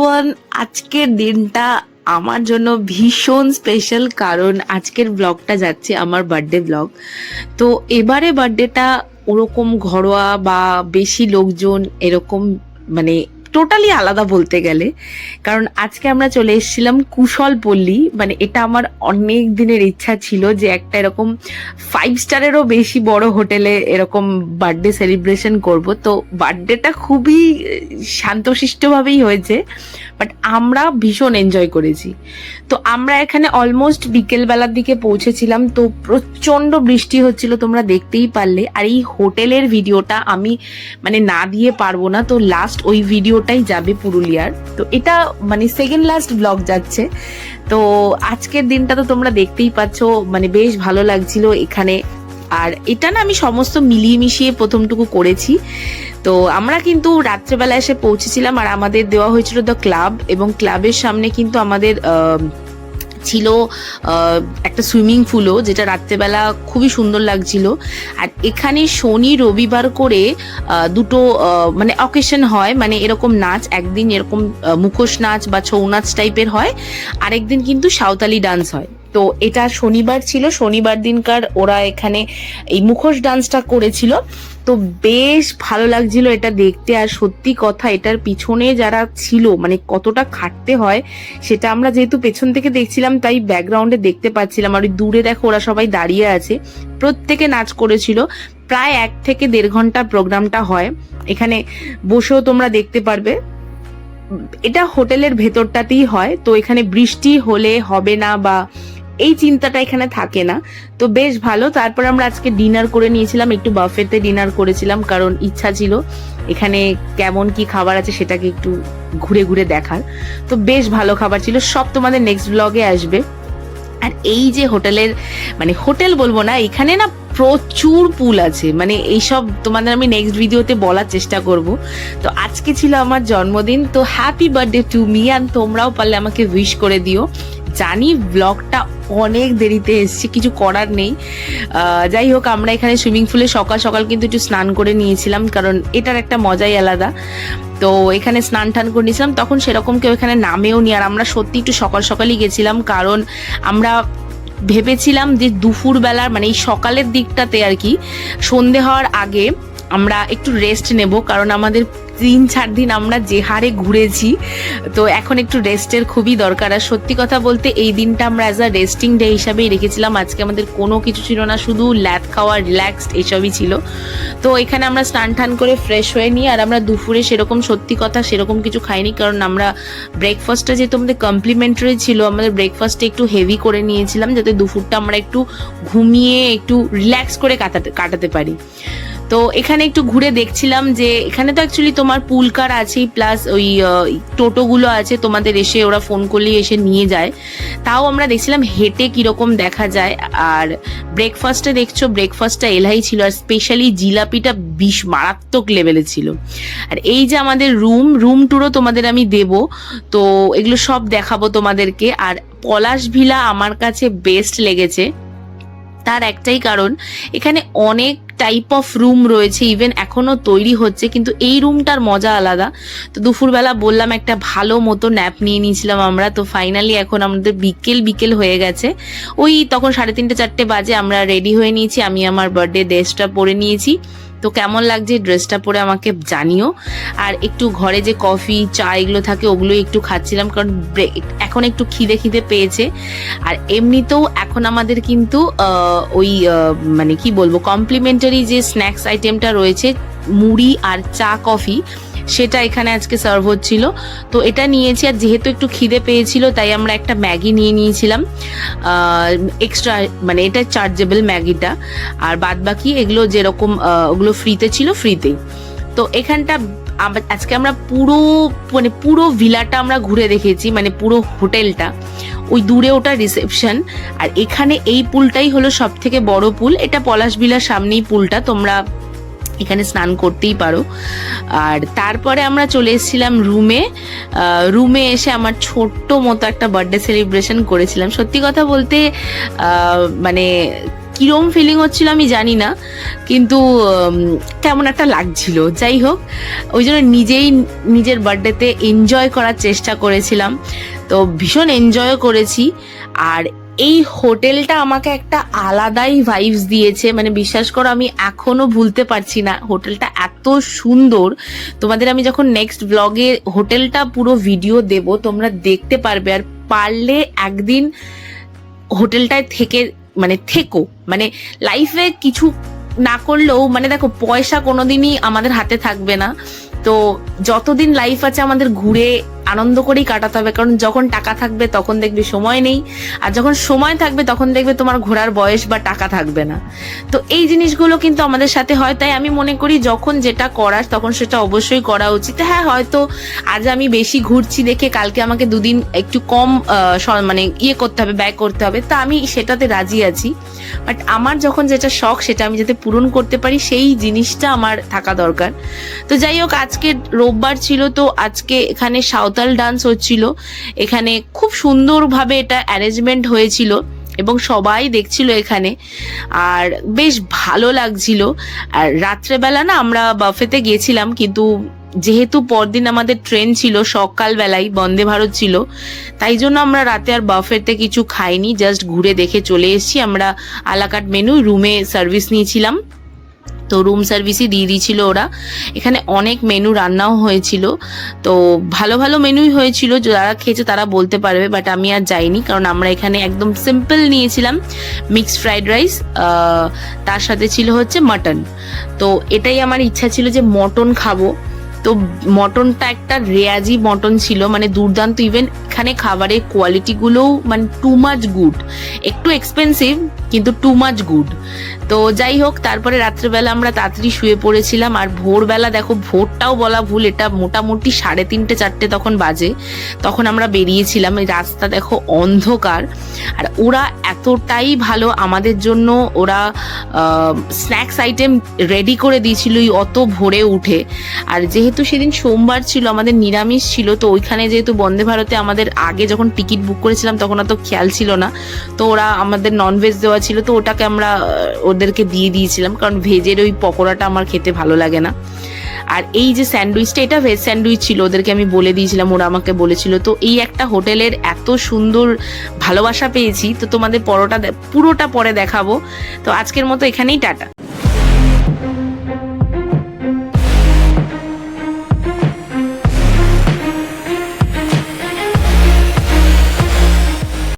Everyone আজকের দিনটা আমার জন্য ভীষণ স্পেশাল কারণ আজকের ব্লগটা যাচ্ছে আমার বার্থডে ব্লগ তো এবারে বার্থডেটা ওরকম ঘরোয়া বা বেশি লোকজন এরকম মানে টোটালি আলাদা বলতে গেলে। কারণ আজকে আমরা চলে এসেছিলাম কুশল পল্লী। মানে এটা আমার অনেক দিনের ইচ্ছা ছিল যে একটা এরকম ফাইভ স্টারেরও বেশি বড় হোটেলে এরকম বার্থডে সেলিব্রেশন করব। তো বার্থডেটা খুবই শান্তশিষ্টভাবেই হয়েছে। বাট আমরা ভীষণ এনজয় করেছি। তো আমরা এখানে অলমোস্ট বিকেলবেলার দিকে পৌঁছেছিলাম। তো প্রচণ্ড বৃষ্টি হচ্ছিল, তোমরা দেখতেই পারলে। আর এই হোটেলের ভিডিওটা আমি মানে না দিয়ে পারব না। তো লাস্ট ওই ভিডিওটাই যাবে পুরুলিয়ার। তো এটা মানে সেকেন্ড লাস্ট ব্লগ যাচ্ছে। তো আজকের দিনটা তো তোমরা দেখতেই পাচ্ছ মানে বেশ ভালো লাগছিল এখানে। আর এটা না আমি সমস্ত মিলিয়ে মিশিয়ে প্রথমটুকু করেছি। তো আমরা কিন্তু রাত্রেবেলা এসে পৌঁছেছিলাম আর আমাদের দেওয়া হয়েছিল দ্য ক্লাব এবং ক্লাবের সামনে কিন্তু আমাদের ছিল একটা সুইমিং পুলও যেটা রাত্রেবেলা খুবই সুন্দর লাগছিল। আর এখানে শনি রবিবার করে দুটো মানে অকেশন হয় মানে এরকম নাচ, একদিন এরকম মুখোশ নাচ বা ছৌ নাচ টাইপের হয়, আরেকদিন কিন্তু সাঁওতালি ডান্স হয়। তো এটা শনিবার ছিল, শনিবার দিনকার ওরা এখানে এই মুখোশ ডান্সটা করেছিল। তো বেশ ভালো লাগছিল এটা দেখতে। আর সত্যি কথা, এটার পিছনে যারা ছিল মানে কতটা খাটতে হয়, সেটা আমরা যেহেতু পেছন থেকে দেখছিলাম, তাই ব্যাকগ্রাউন্ডে দেখতে পাচ্ছিলাম। আর দূরে দেখো, ওরা সবাই দাঁড়িয়ে আছে। প্রত্যেকে নাচ করেছিল। প্রায় এক থেকে দেড় ঘণ্টা প্রোগ্রামটা হয়। এখানে বসেও তোমরা দেখতে পারবে। এটা হোটেলের ভেতরটাতেই হয়। তো এখানে বৃষ্টি হলে হবে না বা এই চিন্তাটা এখানে থাকে না। তো বেশ ভালো। তারপর আমরা আজকে ডিনার করে নিয়েছিলাম, একটু বাফেতে ডিনার করেছিলাম, কারণ ইচ্ছা ছিল। এখানে কেমন কি খাবার আছে সেটাকে একটু ঘুরে ঘুরে দেখার। তো বেশ ভালো খাবার ছিল। সব তোমাদের নেক্সট ব্লগে আসবে। আর এই যে হোটেলের মানে হোটেল বলব না, এখানে না প্রচুর পুল আছে। মানে এইসব তোমাদের আমি নেক্সট ভিডিওতে বলার চেষ্টা করব। তো আজকে ছিল আমার জন্মদিন। তো হ্যাপি বার্থডে টু মি আর তোমরাও পারলে আমাকে উইশ করে দিও। জানি ব্লগটা অনেক দেরিতে এসছে, কিছু করার নেই। যাই হোক, আমরা এখানে সুইমিং পুলে সকাল সকাল কিন্তু একটু স্নান করে নিয়েছিলাম, কারণ এটার একটা মজাই আলাদা। তো এখানে স্নান টান করে নিয়েছিলাম, তখন সেরকম কেউ এখানে নামেও নি, আর আমরা সত্যি একটু সকাল সকালই গেছিলাম, কারণ আমরা ভেবেছিলাম যে দুপুর বেলার মানে এই সকালের দিকটাতে আর কি, সন্ধে হওয়ার আগে আমরা একটু রেস্ট নেব, কারণ আমাদের তিন চার দিন আমরা যে হারে ঘুরেছি, তো এখন একটু রেস্টের খুবই দরকার। আর সত্যি কথা বলতে, এই দিনটা আমরা অ্যাজ আ রেস্টিং ডে হিসাবেই রেখেছিলাম। আজকে আমাদের কোনো কিছু ছিল না, শুধু ল্যাদ খাওয়া রিল্যাক্সড এসবই ছিল। তো এখানে আমরা স্নান টান করে ফ্রেশ হয়ে নিই, আর আমরা দুপুরে সেরকম সত্যি কথা সেরকম কিছু খাইনি, কারণ আমরা ব্রেকফাস্টটা যেহেতু আমাদের কমপ্লিমেন্টারি ছিল, আমাদের ব্রেকফাস্টে একটু হেভি করে নিয়েছিলাম, যাতে দুপুরটা আমরা একটু ঘুমিয়ে, একটু রিল্যাক্স করে কাটাতে কাটাতে পারি। তো এখানে একটু ঘুরে দেখছিলাম যে এখানে তো অ্যাকচুয়ালি তোমার পুল কার আছেই প্লাস ওই টোটোগুলো আছে, তোমাদের এসে ওরা ফোন করলেই এসে নিয়ে যায়। তাও আমরা দেখছিলাম হেঁটে কীরকম দেখা যায়, আর ব্রেকফাস্টে দেখছ ব্রেকফাস্টটা এলাই ছিল, আর স্পেশালি জিলাপিটা বিষ মারাত্মক লেভেলে ছিল। আর এই যে আমাদের রুম রুম টুরও তোমাদের আমি দেব, তো এগুলো সব দেখাবো তোমাদেরকে। আর পলাশ ভিলা আমার কাছে বেস্ট লেগেছে, তার একটাই কারণ, এখানে অনেক টাইপ অফ রুম রয়েছে ইভেন এখনও তৈরি হচ্ছে, কিন্তু এই রুমটার মজা আলাদা। তো দুপুরবেলা বললাম, একটা ভালো মতো ন্যাপ নিয়ে নিয়েছিলাম আমরা, তো ফাইনালি এখন আমাদের বিকেল বিকেল হয়ে গেছে। ওই তখন সাড়ে তিনটে, চারটে বাজে আমরা রেডি হয়ে নিয়েছি, আমি আমার বার্থডে ড্রেসটা পরে নিয়েছি। তো কেমন লাগছে ড্রেসটা পরে আমাকে জানিও। আর একটু ঘরে যে কফি চা এগুলো থাকে ওগুলো একটু খাচ্ছিলাম, কারণ এখন একটু খিদে খিদে পেয়েছে। আর এমনিতেও এখন আমাদের কিন্তু ওই মানে কি বলব কমপ্লিমেন্টারি যে স্ন্যাক্স আইটেমটা রয়েছে, মুড়ি আর চা কফি সেটা এখানে আজকে সার্ভ হচ্ছিল। তো এটা নিয়েছি আর যেহেতু একটু খিদে পেয়েছিল, তাই আমরা একটা ম্যাগি নিয়ে নিয়েছিলাম। এক্সট্রা মানে এটা চার্জেবল ম্যাগিটা। আর বাদ বাকি এগুলো যেরকম ওগুলো ফ্রিতে ছিল ফ্রিতেই তো এখানটা আজকে আমরা পুরো মানে পুরো ভিলাটা আমরা ঘুরে দেখেছি মানে পুরো হোটেলটা। ওই দূরে ওটা রিসেপশন আর এখানে এই পুলটাই হলো সব থেকে বড় পুল। এটা পলাশ বিলার সামনেই পুলটা, তোমরা এখানে স্নান করতেই পারো। আর তারপরে আমরা চলে এসেছিলাম রুমে রুমে এসে আমার ছোট্ট মতো একটা বার্থডে সেলিব্রেশন করেছিলাম। সত্যি কথা বলতে মানে কিরম ফিলিং হচ্ছিল আমি জানি না, কিন্তু কেমন একটা লাগছিল। যাই হোক, ওই জন্য নিজেই নিজের বার্থডেতে এনজয় করার চেষ্টা করেছিলাম। তো ভীষণ এনজয়ও করেছি। আর এই হোটেলটা আমাকে একটা আলাদাই ভাইবস দিয়েছে। মানে বিশ্বাস করো, আমি এখনও ভুলতে পারছি না হোটেলটা এত সুন্দর। তোমাদের আমি যখন নেক্সট ব্লগে হোটেলটা পুরো ভিডিও দেব, তোমরা দেখতে পারবে। আর পারলে একদিন হোটেলটায় থেকে মানে থেকো। মানে লাইফে কিছু না করলেও মানে দেখো, পয়সা কোনোদিনই আমাদের হাতে থাকবে না। তো যতদিন লাইফ আছে আমাদের ঘুরে আনন্দ করেই কাটাতে হবে, কারণ যখন টাকা থাকবে তখন দেখবে সময় নেই, আর যখন সময় থাকবে তখন দেখবে তোমার ঘোরার বয়স বা টাকা থাকবে না। তো এই জিনিসগুলো কিন্তু আমাদের সাথে হয়, তাই আমি মনে করি যখন যেটা করার তখন সেটা অবশ্যই করা উচিত। হ্যাঁ হয়তো আজ আমি বেশি ঘুরছি দেখে কালকে আমাকে দুদিন একটু কম মানে ইয়ে করতে হবে, ব্যয় করতে হবে, তা আমি সেটাতে রাজি আছি। বাট আমার যখন যেটা শখ সেটা আমি যাতে পূরণ করতে পারি, সেই জিনিসটা আমার থাকা দরকার। তো যাই হোক, আজকে রোববার ছিল, তো আজকে এখানে সাঁওতাল ডান্স হচ্ছিল। এখানে খুব সুন্দরভাবে এটা অ্যারেঞ্জমেন্ট হয়েছিল এবং সবাই দেখছিল এখানে। আর বেশ ভালো লাগছিল। আর রাত্রেবেলা না আমরা বাফেতে গেছিলাম কিন্তু যেহেতু পরদিন আমাদের ট্রেন ছিল সকালবেলায় বন্দে ভারত ছিল, তাই জন্য আমরা রাতে আর বাফেতে কিছু খাইনি জাস্ট ঘুরে দেখে চলে এসেছি। আমরা আলাকাট মেনু রুমে সার্ভিস নিয়েছিলাম। তো রুম সার্ভিসই দিয়ে দিয়েছিলো ওরা। এখানে অনেক মেনু রান্নাও হয়েছিল। তো ভালো ভালো মেনুই হয়েছিল। যারা খেয়েছে তারা বলতে পারবে বাট আমি আর যাইনি, কারণ আমরা এখানে একদম সিম্পল নিয়েছিলাম মিক্সড ফ্রাইড রাইস তার সাথে ছিল হচ্ছে মাটন তো এটাই আমার ইচ্ছা ছিল যে মটন খাব। তো মটনটা একটা রেয়াজি মটন ছিল মানে দুর্দান্ত ইভেন এখানে খাবারের কোয়ালিটিগুলোও মানে টু মাচ গুড একটু এক্সপেন্সিভ কিন্তু টু মাচ গুড তো যাই হোক, তারপরে রাত্রেবেলা আমরা তাড়াতাড়ি শুয়ে পড়েছিলাম, আর ভোরবেলা দেখো, ভোরটাও বলা ভুল, এটা মোটামুটি সাড়ে তিনটে, চারটে তখন বাজে। তখন আমরা বেরিয়েছিলাম, এই রাস্তা দেখো অন্ধকার, আর ওরা এতটাই ভালো, আমাদের জন্য ওরা স্ন্যাক্স আইটেম রেডি করে দিয়েছিল অত ভোরে উঠে। আর যেহেতু সেদিন সোমবার ছিল, আমাদের নিরামিষ ছিল, তো ওইখানে যেহেতু বন্দে ভারতে আমাদের আগে যখন টিকিট বুক করেছিলাম তখন অত খেয়াল ছিল না। তো ওরা আমাদের ননভেজ দেওয়া ছিল, তো ওটাকে আমরা ওদেরকে দিয়ে দিয়েছিলাম, কারণ ভেজের ওই পকোড়াটা আমার খেতে ভালো লাগে না। আর এই যে স্যান্ডউইচটা, এটা ভেজ স্যান্ডউইচ ছিল, ওদেরকে আমি বলে দিয়েছিলাম, ওরা আমাকে বলেছিল। তো এই একটা হোটেলের এত সুন্দর ভালোবাসা পেয়েছি, তো তোমাদের পরোটা পুরোটা পরে দেখাবো। তো আজকের মতো এখানেই টাটা।